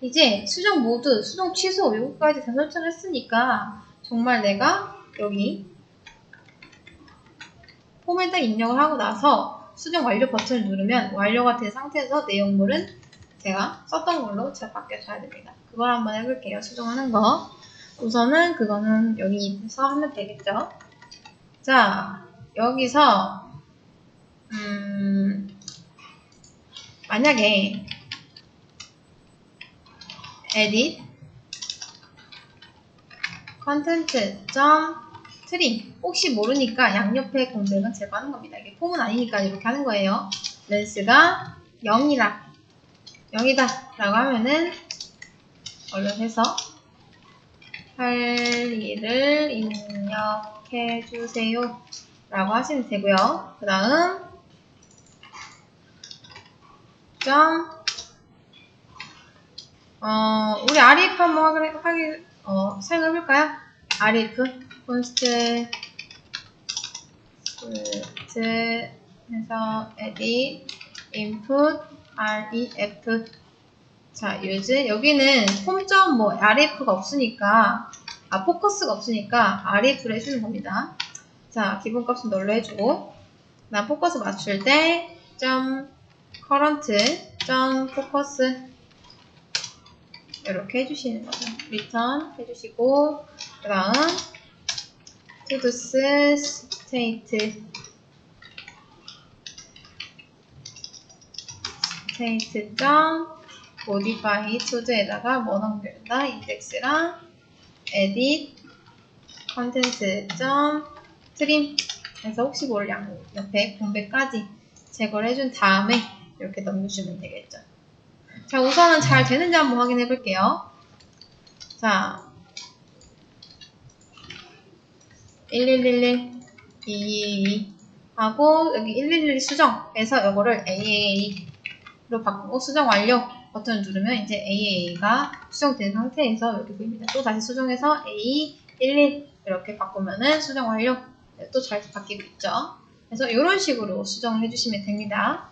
이제 수정 모드, 수정 취소 요거까지 다 설정했으니까 정말 내가 여기 폼에다 입력을 하고 나서 수정 완료 버튼을 누르면 완료가 된 상태에서 내용물은 제가 썼던 걸로 잘 바뀌어줘야 됩니다. 그걸 한번 해볼게요. 수정하는 거. 우선은 그거는 여기서 하면 되겠죠. 자, 여기서 음, 만약에 edit 트림 혹시 모르니까 양옆에 공백은 제거하는 겁니다. 이게 폼은 아니니까 이렇게 하는 거예요. 렌스가 0이라 0이다 라고 하면은 얼른 해서 할 일을 입력해 주세요 라고 하시면 되고요. 그 다음 점 어, 우리 RF 한번 하기, 하기 어, 사용해볼까요? RF 콘스트 스 해서 edit input ref 자 use 여기는 폼점 뭐 rf가 없으니까 아 포커스가 없으니까 rf를 해주는 겁니다. 자 기본값은 널로 해주고 나 포커스 맞출 때점 current 점 focus 이렇게 해주시는 거죠. return 해주시고 그 다음 todos state state 점 modify to도에다가 뭐 넣는다 index랑 edit contents 점 trim 해서 혹시 모를 양 옆에 공백까지 제거를 해준 다음에 이렇게 넘겨주면 되겠죠. 자, 우선은 잘 되는지 한번 확인해 볼게요. 자, 1111, 222 하고 여기 1112 수정해서 이거를 AAA로 바꾸고 수정 완료 버튼을 누르면 이제 AAA가 수정된 상태에서 이렇게 보입니다. 또 다시 수정해서 A11 이렇게 바꾸면은 수정 완료 네, 또잘 바뀌고 있죠. 그래서 이런 식으로 수정을 해주시면 됩니다.